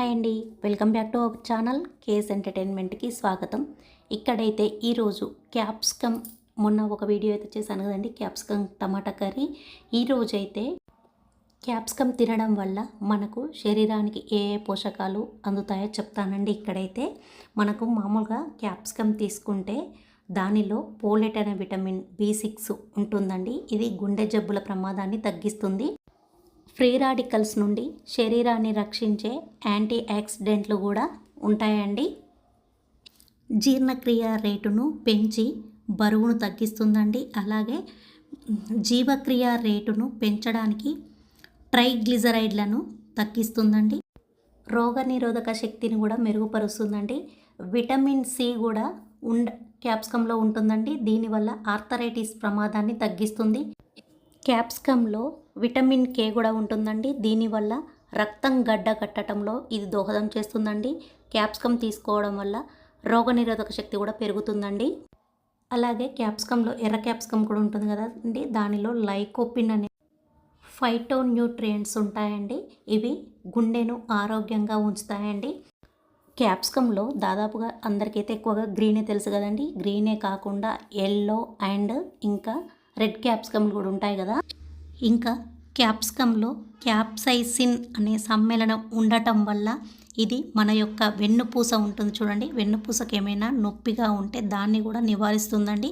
Hi అండి. Welcome back to our channel case ఎంటర్టైన్మెంట్కి స్వాగతం. ఇక్కడైతే ఈరోజు క్యాప్సికమ్ మొన్న ఒక వీడియో అయితే చేశాను కదండి క్యాప్సికమ్ టమాటా కర్రీ. ఈరోజు అయితే క్యాప్సికమ్ తినడం వల్ల మనకు శరీరానికి ఏ ఏ పోషకాలు అందుతాయో చెప్తానండి ఇక్కడైతే. మనకు మామూలుగా క్యాప్సికమ్ తీసుకుంటే దానిలో పోలెట్ అనే విటమిన్ బి సిక్స్ ఉంటుందండి. ఇది గుండె జబ్బుల ప్రమాదాన్ని తగ్గిస్తుంది. ఫ్రీ రాడికల్స్ నుండి శరీరాన్ని రక్షించే యాంటీ ఆక్సిడెంట్లు కూడా ఉంటాయండి. జీర్ణక్రియ రేటును పెంచి బరువును తగ్గిస్తుందండి. అలాగే జీవక్రియ రేటును పెంచడానికి ట్రైగ్లిజరైడ్లను తగ్గిస్తుందండి. రోగనిరోధక శక్తిని కూడా మెరుగుపరుస్తుందండి. విటమిన్ సి కూడా ఉండ క్యాప్సికంలో ఉంటుందండి. దీనివల్ల ఆర్థరైటిస్ ప్రమాదాన్ని తగ్గిస్తుంది. క్యాప్సికంలో విటమిన్ కే కూడా ఉంటుందండి. దీనివల్ల రక్తం గడ్డ కట్టడంలో ఇది దోహదం చేస్తుందండి. క్యాప్సికం తీసుకోవడం వల్ల రోగనిరోధక శక్తి కూడా పెరుగుతుందండి. అలాగే క్యాప్సికంలో ఎర్ర క్యాప్సికం కూడా ఉంటుంది కదండి. దానిలో లైకోపిన్ అనే ఫైటో న్యూట్రియంట్స్ ఉంటాయండి. ఇవి గుండెను ఆరోగ్యంగా ఉంచుతాయండి. క్యాప్సికంలో దాదాపుగా అందరికైతే ఎక్కువగా గ్రీనే తెలుసు కదండి. గ్రీనే కాకుండా ఎల్లో అండ్ ఇంకా రెడ్ క్యాప్సికమ్లు కూడా ఉంటాయి కదా. ఇంకా క్యాప్సికంలో క్యాప్సైసిన్ అనే సమ్మేళనం ఉండటం వల్ల ఇది మన యొక్క వెన్నుపూస ఉంటుంది చూడండి. వెన్నుపూసకి ఏమైనా నొప్పిగా ఉంటే దాన్ని కూడా నివారిస్తుందండి.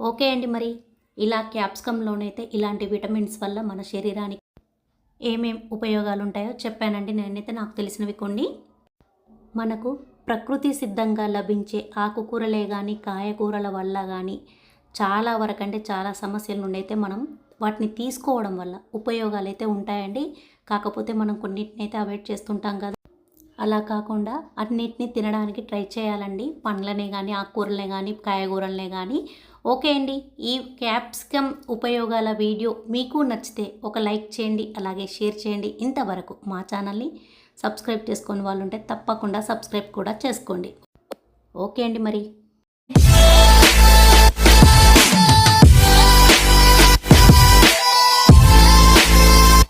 ఓకే అండి మరి. ఇలా క్యాప్సికంలోనైతే ఇలాంటి విటమిన్స్ వల్ల మన శరీరానికి ఏమేం ఉపయోగాలు ఉంటాయో చెప్పానండి. నేనైతే నాకు తెలిసినవి కొన్ని. మనకు ప్రకృతి సిద్ధంగా లభించే ఆకుకూరలే కానీ కాయకూరల వల్ల కానీ చాలా వరకు అంటే చాలా సమస్యల నుండి అయితే మనం వాటిని తీసుకోవడం వల్ల ఉపయోగాలు అయితే ఉంటాయండి. కాకపోతే మనం కొన్నిటిని అయితే అవాయిడ్ చేస్తుంటాం కదా. అలా కాకుండా అన్నిటిని తినడానికి ట్రై చేయాలండి. పండ్లనే కానీ ఆకుకూరలనే కానీ కాయగూరలనే కానీ ఓకే అండి. ఈ క్యాప్సికమ్ ఉపయోగాల వీడియో మీకు నచ్చితే ఒక లైక్ చేయండి అలాగే షేర్ చేయండి. ఇంతవరకు మా ఛానల్ని సబ్స్క్రైబ్ చేసుకొని వాళ్ళు ఉంటే తప్పకుండా సబ్స్క్రైబ్ కూడా చేసుకోండి. ఓకే అండి మరి.